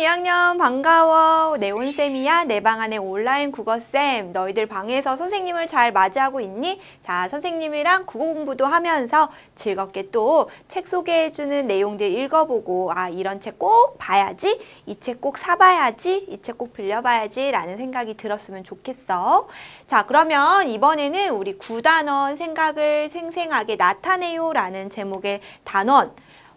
2학년 반가워. 네온쌤이야. 내 방 안의 온라인 국어쌤. 너희들 방에서 선생님을 잘 맞이하고 있니? 자, 선생님이랑 국어 공부도 하면서 즐겁게 또 책 소개해주는 내용들 읽어보고, 아, 이런 책 꼭 봐야지. 이 책 꼭 사봐야지. 이 책 꼭 빌려봐야지. 라는 생각이 들었으면 좋겠어. 자, 그러면 이번에는 우리 구단원 생각을 생생하게 나타내요. 라는 제목의 단원.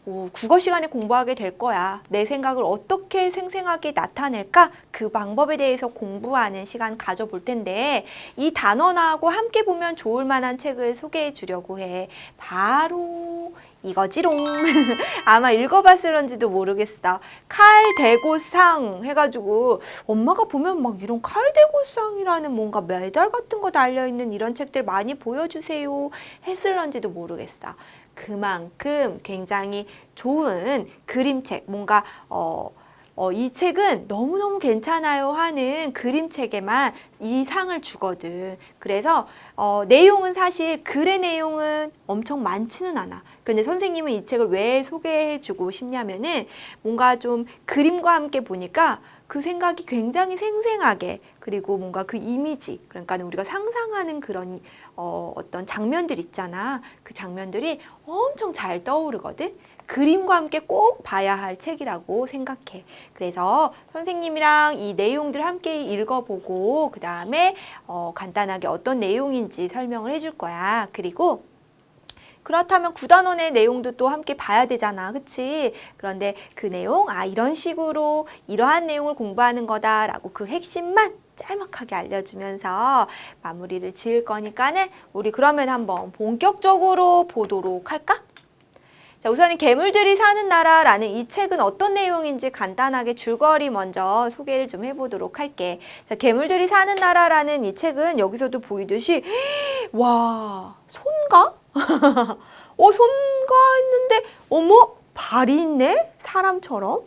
오, 국어 시간에 공부하게 될 거야. 내 생각을 어떻게 생생하게 나타낼까? 그 방법에 대해서 공부하는 시간 가져볼 텐데, 이 단원하고 함께 보면 좋을 만한 책을 소개해 주려고 해. 바로 이거지롱. 아마 읽어봤을런지도 모르겠어. 칼 대고상 해가지고 엄마가 보면 막 이런 칼 대고상이라는 뭔가 메달 같은 거 달려있는 이런 책들 많이 보여주세요 했을런지도 모르겠어. 그만큼 굉장히 좋은 그림책, 뭔가 어, 어, 이 책은 너무너무 괜찮아요 하는 그림책에만 이 상을 주거든. 그래서 어, 내용은 사실 글의 내용은 엄청 많지는 않아. 그런데 선생님은 이 책을 왜 소개해주고 싶냐면은 뭔가 좀 그림과 함께 보니까 그 생각이 굉장히 생생하게 그리고 뭔가 그 이미지 그러니까 우리가 상상하는 그런 어, 어떤 장면들 있잖아. 그 장면들이 엄청 잘 떠오르거든. 그림과 함께 꼭 봐야 할 책이라고 생각해. 그래서 선생님이랑 이 내용들 함께 읽어보고 그 다음에 어, 간단하게 어떤 내용인지 설명을 해줄 거야. 그리고 그렇다면 구단원의 내용도 또 함께 봐야 되잖아. 그치? 그런데 그 내용, 아, 이런 식으로 이러한 내용을 공부하는 거다라고 그 핵심만 짤막하게 알려주면서 마무리를 지을 거니까는 우리 그러면 한번 본격적으로 보도록 할까? 자, 우선은 괴물들이 사는 나라라는 이 책은 어떤 내용인지 간단하게 줄거리 먼저 소개를 좀 해보도록 할게. 자, 괴물들이 사는 나라라는 이 책은 여기서도 보이듯이 와 손가? 어 손가 했는데 어머 발이 있네 사람처럼.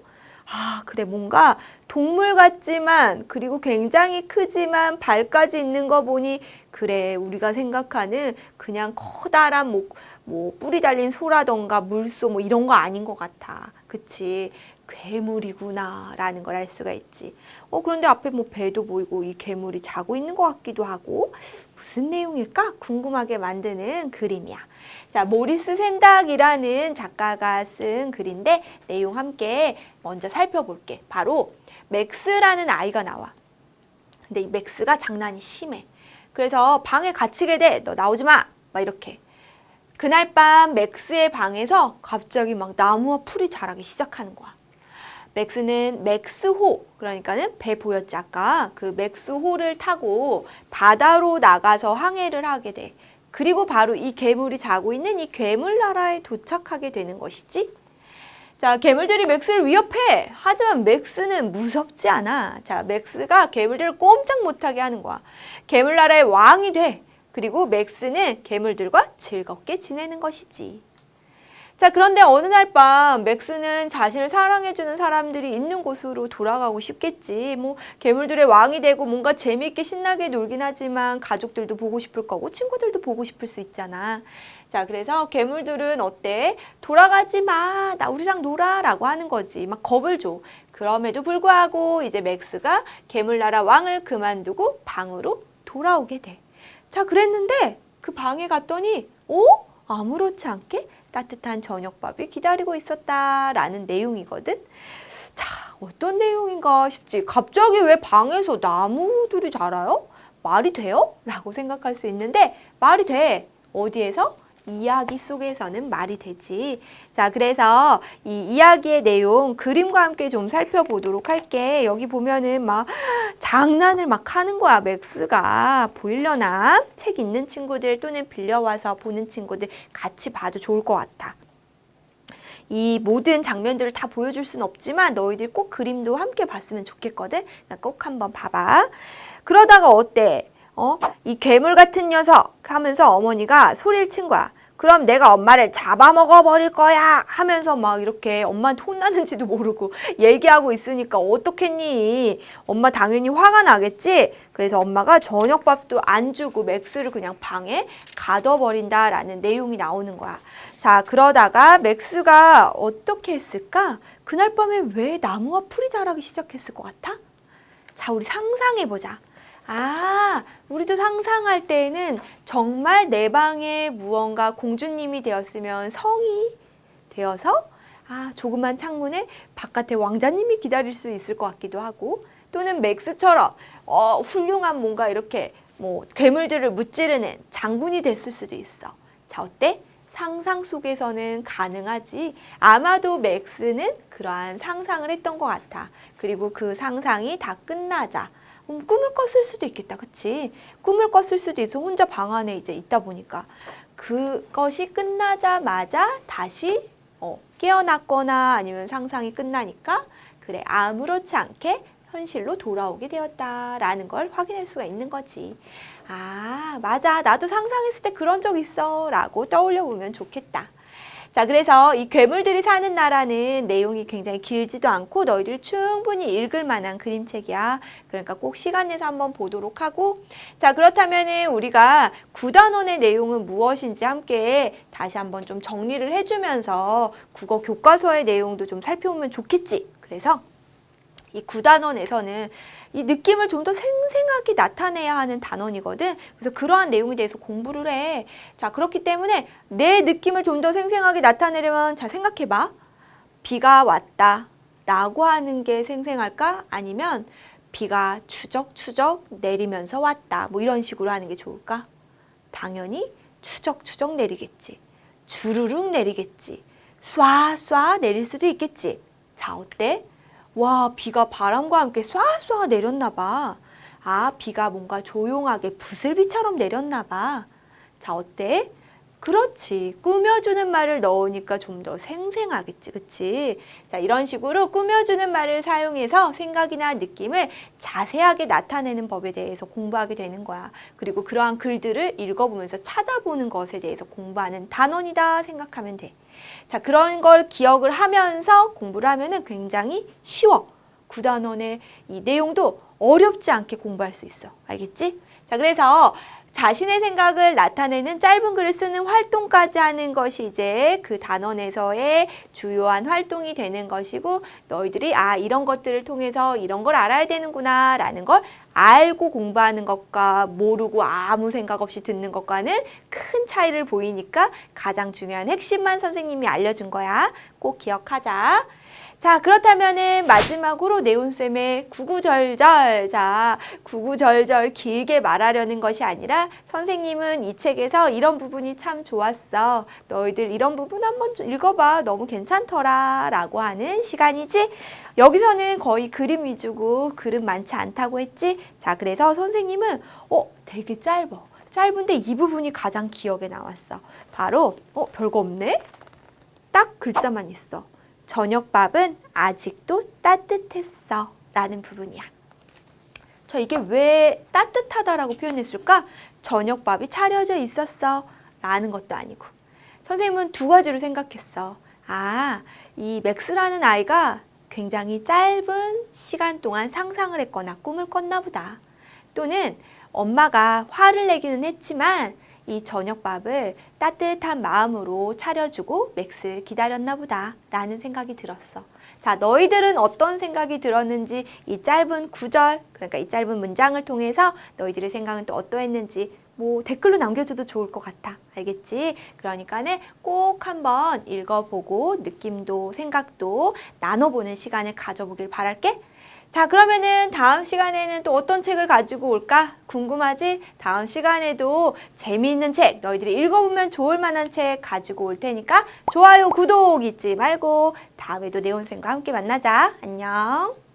아 그래 뭔가 동물 같지만 그리고 굉장히 크지만 발까지 있는 거 보니 그래 우리가 생각하는 그냥 커다란 뭐, 뭐 뿌리 달린 소라던가 물소 뭐 이런 거 아닌 것 같아. 그치? 괴물이구나라는 걸 알 수가 있지. 어 그런데 앞에 뭐 배도 보이고 이 괴물이 자고 있는 것 같기도 하고 무슨 내용일까 궁금하게 만드는 그림이야. 자 모리스 샌닥이라는 작가가 쓴 글인데 내용 함께 먼저 살펴볼게. 바로 맥스라는 아이가 나와. 근데 이 맥스가 장난이 심해. 그래서 방에 갇히게 돼. 너 나오지 마. 막 이렇게. 그날 밤 맥스의 방에서 갑자기 막 나무와 풀이 자라기 시작하는 거야. 맥스는 맥스호, 그러니까는 배 보였지 아까 그 맥스호를 타고 바다로 나가서 항해를 하게 돼. 그리고 바로 이 괴물이 자고 있는 이 괴물 나라에 도착하게 되는 것이지. 자, 괴물들이 맥스를 위협해. 하지만 맥스는 무섭지 않아. 자, 맥스가 괴물들을 꼼짝 못하게 하는 거야. 괴물 나라의 왕이 돼. 그리고 맥스는 괴물들과 즐겁게 지내는 것이지. 자, 그런데 어느 날 밤 맥스는 자신을 사랑해주는 사람들이 있는 곳으로 돌아가고 싶겠지. 뭐, 괴물들의 왕이 되고 뭔가 재미있게 신나게 놀긴 하지만 가족들도 보고 싶을 거고 친구들도 보고 싶을 수 있잖아. 자, 그래서 괴물들은 어때? 돌아가지 마. 나 우리랑 놀아. 라고 하는 거지. 막 겁을 줘. 그럼에도 불구하고 이제 맥스가 괴물나라 왕을 그만두고 방으로 돌아오게 돼. 자, 그랬는데 그 방에 갔더니, 오? 아무렇지 않게 따뜻한 저녁밥이 기다리고 있었다라는 내용이거든. 자, 어떤 내용인가 싶지. 갑자기 왜 방에서 나무들이 자라요? 말이 돼요? 라고 생각할 수 있는데 말이 돼. 어디에서? 이야기 속에서는 말이 되지. 자, 그래서 이 이야기의 내용 그림과 함께 좀 살펴보도록 할게. 여기 보면은 막 장난을 막 하는 거야, 맥스가. 보이려나? 책 있는 친구들 또는 빌려와서 보는 친구들 같이 봐도 좋을 것 같아. 이 모든 장면들을 다 보여줄 순 없지만 너희들 꼭 그림도 함께 봤으면 좋겠거든. 나꼭 한번 봐봐. 그러다가 어때? 어? 이 괴물 같은 녀석 하면서 어머니가 소리를 친 거야. 그럼 내가 엄마를 잡아먹어 버릴 거야 하면서 막 이렇게 엄마한테 혼나는지도 모르고 얘기하고 있으니까 어떻겠니? 엄마 당연히 화가 나겠지? 그래서 엄마가 저녁밥도 안 주고 맥스를 그냥 방에 가둬버린다라는 내용이 나오는 거야. 자, 그러다가 맥스가 어떻게 했을까? 그날 밤에 왜 나무와 풀이 자라기 시작했을 것 같아? 자, 우리 상상해 보자. 아, 우리도 상상할 때에는 정말 내 방에 무언가 공주님이 되었으면 성이 되어서 아, 조그만 창문에 바깥에 왕자님이 기다릴 수 있을 것 같기도 하고 또는 맥스처럼 어, 훌륭한 뭔가 이렇게 뭐 괴물들을 무찌르는 장군이 됐을 수도 있어. 자, 어때? 상상 속에서는 가능하지. 아마도 맥스는 그러한 상상을 했던 것 같아. 그리고 그 상상이 다 끝나자. 음, 꿈을 꿨을 수도 있겠다. 그치? 꿈을 꿨을 수도 있어. 혼자 방 안에 이제 있다 보니까. 그것이 끝나자마자 다시 어, 깨어났거나 아니면 상상이 끝나니까 그래 아무렇지 않게 현실로 돌아오게 되었다라는 걸 확인할 수가 있는 거지. 아, 맞아. 나도 상상했을 때 그런 적 있어. 라고 떠올려 보면 좋겠다. 자, 그래서 이 괴물들이 사는 나라는 내용이 굉장히 길지도 않고 너희들이 충분히 읽을 만한 그림책이야. 그러니까 꼭 시간 내서 한번 보도록 하고. 자, 그렇다면은 우리가 구단원의 내용은 무엇인지 함께 다시 한번 좀 정리를 해 주면서 국어 교과서의 내용도 좀 살펴보면 좋겠지. 그래서 이 구단원에서는 이 느낌을 좀 더 생생하게 나타내야 하는 단원이거든. 그래서 그러한 내용에 대해서 공부를 해. 자, 그렇기 때문에 내 느낌을 좀 더 생생하게 나타내려면 자, 생각해 봐. 비가 왔다. 라고 하는 게 생생할까? 아니면 비가 추적추적 내리면서 왔다. 뭐 이런 식으로 하는 게 좋을까? 당연히 추적추적 내리겠지. 주르륵 내리겠지. 쏴쏴 내릴 수도 있겠지. 자, 어때? 와, 비가 바람과 함께 쏴쏴 내렸나 봐. 아, 비가 뭔가 조용하게 부슬비처럼 내렸나 봐. 자, 어때? 그렇지. 꾸며주는 말을 넣으니까 좀 더 생생하겠지. 그치? 자, 이런 식으로 꾸며주는 말을 사용해서 생각이나 느낌을 자세하게 나타내는 법에 대해서 공부하게 되는 거야. 그리고 그러한 글들을 읽어보면서 찾아보는 것에 대해서 공부하는 단원이다 생각하면 돼. 자, 그런 걸 기억을 하면서 공부를 하면은 굉장히 쉬워. 구단원의 이 내용도 어렵지 않게 공부할 수 있어. 알겠지? 자, 그래서 자신의 생각을 나타내는 짧은 글을 쓰는 활동까지 하는 것이 이제 그 단원에서의 주요한 활동이 되는 것이고 너희들이 아 이런 것들을 통해서 이런 걸 알아야 되는구나 라는 걸 알고 공부하는 것과 모르고 아무 생각 없이 듣는 것과는 큰 차이를 보이니까 가장 중요한 핵심만 선생님이 알려준 거야. 꼭 기억하자. 자, 그렇다면은 마지막으로 네온쌤의 구구절절. 자, 구구절절 길게 말하려는 것이 아니라 선생님은 이 책에서 이런 부분이 참 좋았어. 너희들 이런 부분 한번 좀 읽어봐. 너무 괜찮더라. 라고 하는 시간이지. 여기서는 거의 그림 위주고 그림 많지 않다고 했지. 자, 그래서 선생님은 어, 되게 짧아. 짧은데 이 부분이 가장 기억에 나왔어. 바로 어, 별거 없네. 딱 글자만 있어. 저녁밥은 아직도 따뜻했어. 라는 부분이야. 자, 이게 왜 따뜻하다라고 표현했을까? 저녁밥이 차려져 있었어. 라는 것도 아니고. 선생님은 두 가지로 생각했어. 아, 이 맥스라는 아이가 굉장히 짧은 시간 동안 상상을 했거나 꿈을 꿨나 보다. 또는 엄마가 화를 내기는 했지만 이 저녁밥을 따뜻한 마음으로 차려주고 맥스를 기다렸나 보다 라는 생각이 들었어. 자, 너희들은 어떤 생각이 들었는지 이 짧은 구절, 그러니까 이 짧은 문장을 통해서 너희들의 생각은 또 어떠했는지 뭐 댓글로 남겨줘도 좋을 것 같아. 알겠지? 그러니까는 꼭 한번 읽어보고 느낌도 생각도 나눠보는 시간을 가져보길 바랄게. 자, 그러면은 다음 시간에는 또 어떤 책을 가지고 올까? 궁금하지? 다음 시간에도 재미있는 책, 너희들이 읽어보면 좋을 만한 책 가지고 올 테니까 좋아요, 구독 잊지 말고 다음에도 네온쌤과 함께 만나자. 안녕.